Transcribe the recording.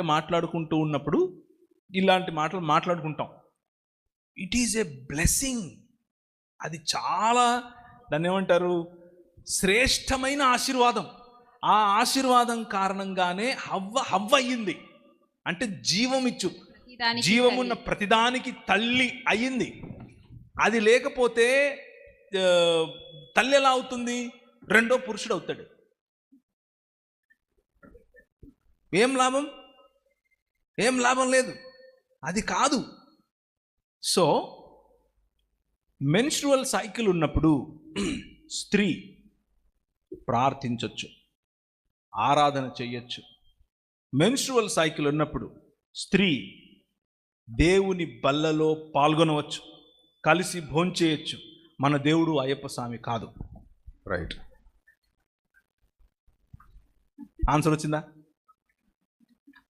మాట్లాడుకుంటూ ఉన్నప్పుడు ఇలాంటి మాటలు మాట్లాడుకుంటాం. ఇట్ ఈజ్ ఏ బ్లెస్సింగ్ అది చాలా దాన్ని ఏమంటారు శ్రేష్టమైన ఆశీర్వాదం. ఆ ఆశీర్వాదం కారణంగానే హవ్వ హవ్వ అయ్యింది. అంటే జీవం ఇచ్చు. ప్రతిదానికి జీవమున్న. ప్రతిదానికి తల్లి అయ్యింది. అది లేకపోతే తల్లి ఎలా అవుతుంది? రెండో పురుషుడు అవుతాడు. ఏం లాభం? ఏం లాభం లేదు. అది కాదు. సో మెన్స్ట్రువల్ సైకిల్ ఉన్నప్పుడు స్త్రీ ప్రార్థించవచ్చు ఆరాధన చెయ్యొచ్చు. మెన్స్ట్రువల్ సైకిల్ ఉన్నప్పుడు స్త్రీ దేవుని బల్లలో పాల్గొనవచ్చు. కలిసి భోంచేయచ్చు. మన దేవుడు అయ్యప్ప స్వామి కాదు. రైట్ ఆన్సర్ వచ్చిందా?